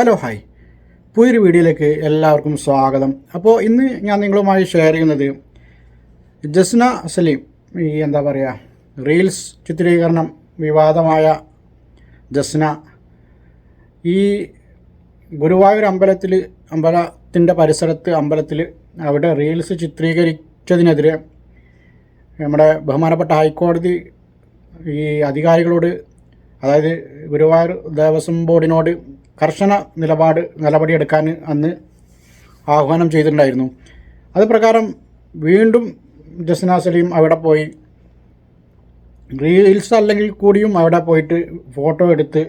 Hello hi പുതിയൊരു വീഡിയോയിലേക്ക് എല്ലാവർക്കും സ്വാഗതം. അപ്പോൾ ഇന്ന് ഞാൻ നിങ്ങളുമായി ഷെയർ ചെയ്യുന്നത് ജസ്ന സലീം ഈ എന്താ പറയുക റീൽസ് ചിത്രീകരണം വിവാദമായ ജസ്ന. ഈ ഗുരുവായൂർ അമ്പലത്തിൽ അമ്പലത്തിന്റെ പരിസരത്ത് അമ്പലത്തിൽ അവിടെ റീൽസ് ചിത്രീകരിച്ചതിനെതിരെ നമ്മുടെ ബഹുമാനപ്പെട്ട ഹൈക്കോടതി ഈ അധികാരികളോട് അതായത് ഗുരുവായൂർ ദേവസ്വം ബോർഡിനോട് കർശന നിലപാട് നടപടിയെടുക്കാൻ അന്ന് ആഹ്വാനം ചെയ്തിട്ടുണ്ടായിരുന്നു. അത് പ്രകാരം വീണ്ടും ജസ്ന സലീം അവിടെ പോയി. റീൽസ് അല്ലെങ്കിൽ കൂടിയും അവിടെ പോയിട്ട് ഫോട്ടോ എടുത്ത്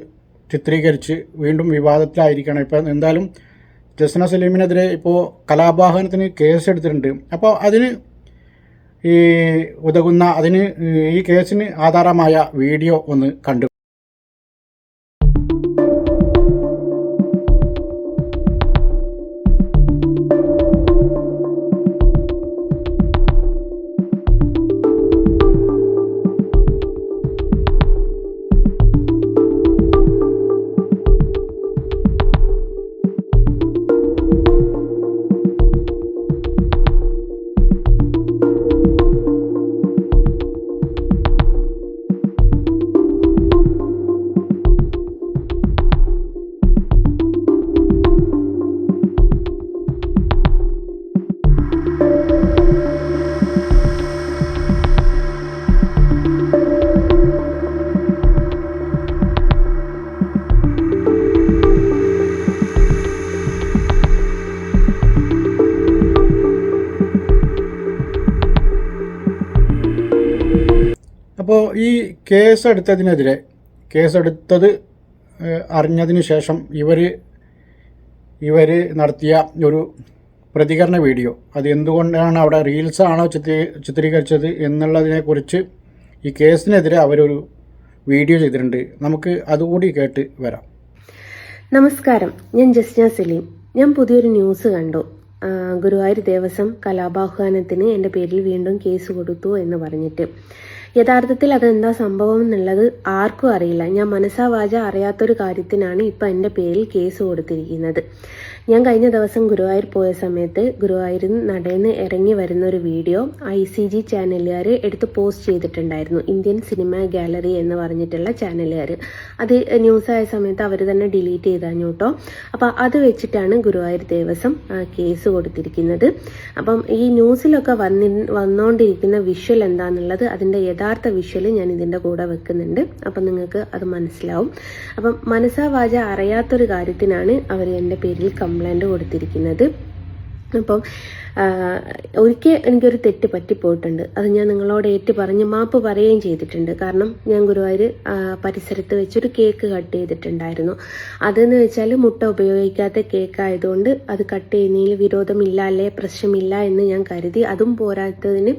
ചിത്രീകരിച്ച് വീണ്ടും വിവാദത്തിലായിരിക്കണം. ഇപ്പം എന്തായാലും ജസ്ന സലീമിനെതിരെ ഇപ്പോൾ കലാപാഹനത്തിന് കേസ് എടുത്തിട്ടുണ്ട് അപ്പോൾ അതിന് ഈ ഉതകുന്ന അതിന് ഈ കേസിന് ആധാരമായ വീഡിയോ ഒന്ന് കണ്ടു ഈ കേസെടുത്തതിനെതിരെ കേസെടുത്തത് അറിഞ്ഞതിന് ശേഷം ഇവർ ഇവർ നടത്തിയ ഒരു പ്രതികരണ വീഡിയോ. അത് എന്തുകൊണ്ടാണ് അവിടെ റീൽസാണോ ചിത്രീ ചിത്രീകരിച്ചത് എന്നുള്ളതിനെക്കുറിച്ച് ഈ കേസിനെതിരെ അവരൊരു വീഡിയോ ചെയ്തിട്ടുണ്ട്. നമുക്ക് അതുകൂടി കേട്ട് വരാം. നമസ്കാരം. ഞാൻ ജസ്ന സലീം. ഞാൻ പുതിയൊരു ന്യൂസ് കണ്ടു. ഗുരുവായൂർ ദേവസ്വം കലാപാഹ്വാനത്തിന് എന്റെ പേരിൽ വീണ്ടും കേസ് കൊടുത്തു എന്ന് പറഞ്ഞിട്ട്. യഥാർത്ഥത്തിൽ അതെന്താ സംഭവം എന്നുള്ളത് ആർക്കും അറിയില്ല. ഞാൻ മനസ്സാവാച അറിയാത്തൊരു കാര്യത്തിനാണ് ഇപ്പം എന്റെ പേരിൽ കേസ് കൊടുത്തിരിക്കുന്നത്. ഞാൻ കഴിഞ്ഞ ദിവസം ഗുരുവായൂർ പോയ സമയത്ത് ഗുരുവായൂരിൽ നടന്ന് ഇറങ്ങി വരുന്ന ഒരു വീഡിയോ ഐ സി ജി ചാനലുകാർ എടുത്ത് പോസ്റ്റ് ചെയ്തിട്ടുണ്ടായിരുന്നു. ഇന്ത്യൻ സിനിമ ഗാലറി എന്ന് പറഞ്ഞിട്ടുള്ള ചാനലുകാർ അത് ന്യൂസായ സമയത്ത് അവർ തന്നെ ഡിലീറ്റ് ചെയ്താഞ്ഞു കേട്ടോ അപ്പോൾ അത് വെച്ചിട്ടാണ് ഗുരുവായൂർ ദേവസ്വം കേസ് കൊടുത്തിരിക്കുന്നത്. അപ്പം ഈ ന്യൂസിലൊക്കെ വന്നി വന്നുകൊണ്ടിരിക്കുന്ന വിഷ്വൽ എന്താണെന്നുള്ളത് അതിന്റെ യഥാർത്ഥ വിഷ്വൽ ഞാൻ ഇതിന്റെ കൂടെ വെക്കുന്നുണ്ട്. അപ്പം നിങ്ങൾക്ക് അത് മനസ്സിലാവും. അപ്പം മനസ്സാ വാച അറിയാത്തൊരു കാര്യത്തിനാണ് അവർ എന്റെ പേരിൽ കംപ്ലൈന്റ് കൊടുത്തിരിക്കുന്നത്. അപ്പം ഒരിക്കൽ എനിക്കൊരു തെറ്റ് പറ്റിപ്പോയിട്ടുണ്ട്. അത് ഞാൻ നിങ്ങളോട് ഏറ്റു പറഞ്ഞ് മാപ്പ് പറയുകയും ചെയ്തിട്ടുണ്ട്. കാരണം ഞാൻ ഗുരുവായൂർ പരിസരത്ത് വെച്ചൊരു കേക്ക് കട്ട് ചെയ്തിട്ടുണ്ടായിരുന്നു. അതെന്ന് വെച്ചാൽ മുട്ട ഉപയോഗിക്കാത്ത കേക്ക് ആയതുകൊണ്ട് അത് കട്ട് ചെയ്യുന്നതിൽ വിരോധമില്ല അല്ലെ പ്രശ്നമില്ല എന്ന് ഞാൻ കരുതി. അതും പോരാത്തതിന്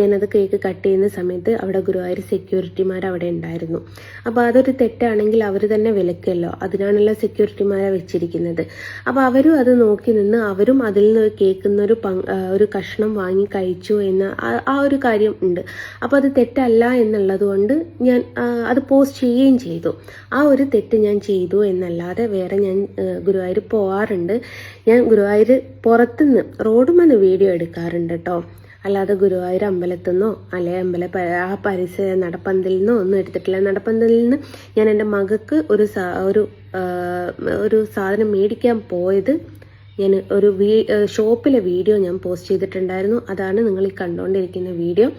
ഞാനത് കേക്ക് കട്ട് ചെയ്യുന്ന സമയത്ത് അവിടെ ഗുരുവായൂർ സെക്യൂരിറ്റിമാർ അവിടെ ഉണ്ടായിരുന്നു. അപ്പോൾ അതൊരു തെറ്റാണെങ്കിൽ അവർ തന്നെ വിലക്കല്ലോ അതിനാണല്ലോ സെക്യൂരിറ്റിമാരെ വെച്ചിരിക്കുന്നത്. അപ്പോൾ അവരും അത് നോക്കി നിന്ന് അവരും അതിൽ നിന്ന് കേൾക്കുന്നൊരു പങ്ക് ഒരു കഷ്ണം വാങ്ങി കഴിച്ചു എന്ന ആ- ഒരു കാര്യം ഉണ്ട്. അപ്പോൾ അത് തെറ്റല്ല എന്നുള്ളത് കൊണ്ട് ഞാൻ അത് പോസ്റ്റ് ചെയ്യുകയും ചെയ്തു. ആ ഒരു തെറ്റ് ഞാൻ ചെയ്തു എന്നല്ലാതെ വേറെ ഞാൻ ഗുരുവായൂർ പോകാറുണ്ട് ഞാൻ ഗുരുവായൂർ പുറത്തുനിന്ന് റോഡുമെന്ന് വീഡിയോ എടുക്കാറുണ്ട് കേട്ടോ അല്ലാതെ ഗുരുവായൂർ അമ്പലത്തിൽ നിന്നോ അല്ലെ അമ്പല ആ പരിസര നടപ്പന്തലിൽ നിന്നോ ഒന്നും എടുത്തിട്ടില്ല. നടപ്പന്തലിൽ നിന്ന് ഞാൻ എന്റെ മകൾക്ക് ഒരു ഒരു ഒരു സാധനം മേടിക്കാൻ പോയത് ഞാൻ ഒരു വീ ഷോപ്പിലെ വീഡിയോ ഞാൻ പോസ്റ്റ് ചെയ്തിട്ടുണ്ടായിരുന്നു. അതാണ് നിങ്ങൾ ഈ കണ്ടുകൊണ്ടിരിക്കുന്ന വീഡിയോ.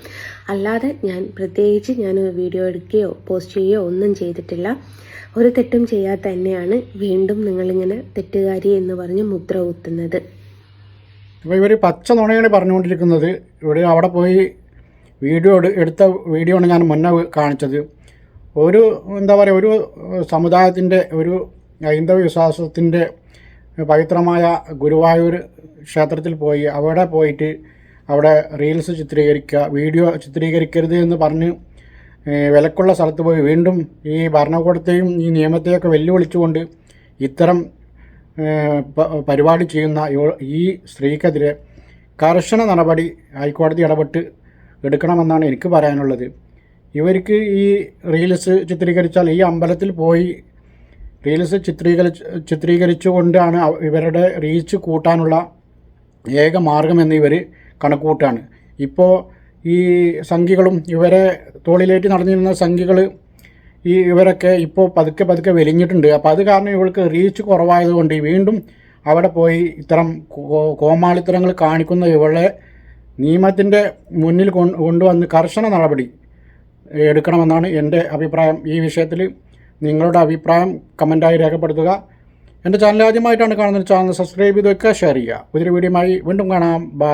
അല്ലാതെ ഞാൻ പ്രത്യേകിച്ച് ഞാൻ വീഡിയോ എടുക്കുകയോ പോസ്റ്റ് ചെയ്യുകയോ ഒന്നും ചെയ്തിട്ടില്ല. ഒരു തെറ്റും ചെയ്യാതെ തന്നെയാണ് വീണ്ടും നിങ്ങളിങ്ങനെ തെറ്റുകാരി എന്ന് പറഞ്ഞ് മുദ്ര കുത്തുന്നത്. അപ്പോൾ ഇവർ പച്ച നുണയാണ് പറഞ്ഞുകൊണ്ടിരിക്കുന്നത്. ഇവിടെ അവിടെ പോയി വീഡിയോ എടു- എടുത്ത വീഡിയോ ആണ് ഞാൻ മുന്നേ കാണിച്ചത്. ഒരു എന്താ പറയുക ഒരു സമുദായത്തിന്റെ ഒരു ഹൈന്ദവ വിശ്വാസത്തിന്റെ പവിത്രമായ ഗുരുവായൂർ ക്ഷേത്രത്തിൽ പോയി അവിടെ പോയിട്ട് അവിടെ റീൽസ് ചിത്രീകരിക്കുക വീഡിയോ ചിത്രീകരിക്കരുത് എന്ന് പറഞ്ഞ് വിലക്കുള്ള സ്ഥലത്ത് പോയി വീണ്ടും ഈ ഭരണകൂടത്തെയും ഈ നിയമത്തെയൊക്കെ വെല്ലുവിളിച്ചുകൊണ്ട് ഇത്തരം പരിപാടി ചെയ്യുന്ന ഈ സ്ത്രീക്കെതിരെ കർശന നടപടി ഹൈക്കോടതി ഇടപെട്ട് എടുക്കണമെന്നാണ് എനിക്ക് പറയാനുള്ളത്. ഇവർക്ക് ഈ റീൽസ് ചിത്രീകരിച്ചാൽ ഈ അമ്പലത്തിൽ പോയി റീൽസ് ചിത്രീകരിച്ച് ചിത്രീകരിച്ചുകൊണ്ടാണ് ഇവരുടെ റീച്ച് കൂട്ടാനുള്ള ഏക മാർഗമെന്ന് ഇവർ കണക്കുകൂട്ടാണ്. ഇപ്പോൾ ഈ സംഖികളും ഇവരെ തോളിലേറ്റി നടന്നിരുന്ന സംഖ്യകൾ ഈ ഇവരൊക്കെ ഇപ്പോൾ പതുക്കെ പതുക്കെ വലിഞ്ഞിട്ടുണ്ട്. അപ്പോൾ അത് കാരണം ഇവൾക്ക് റീച്ച് കുറവായതുകൊണ്ട് വീണ്ടും അവിടെ പോയി ഇത്തരം കോമാളിത്തരങ്ങൾ കാണിക്കുന്ന ഇവളെ നിയമത്തിന്റെ മുന്നിൽ കൊണ്ടുവന്ന് കർശന നടപടി എടുക്കണമെന്നാണ് എന്റെ അഭിപ്രായം. ഈ വിഷയത്തിൽ നിങ്ങളുടെ അഭിപ്രായം കമന്റായി രേഖപ്പെടുത്തുക. എന്റെ ചാനൽ ആദ്യമായിട്ടാണ് കാണുന്നത് ചാനൽ സബ്സ്ക്രൈബ് ചെയ്ത് വെക്കുക ഷെയർ ചെയ്യുക. പുതിയൊരു വീഡിയോയുമായി വീണ്ടും കാണാം. ബൈ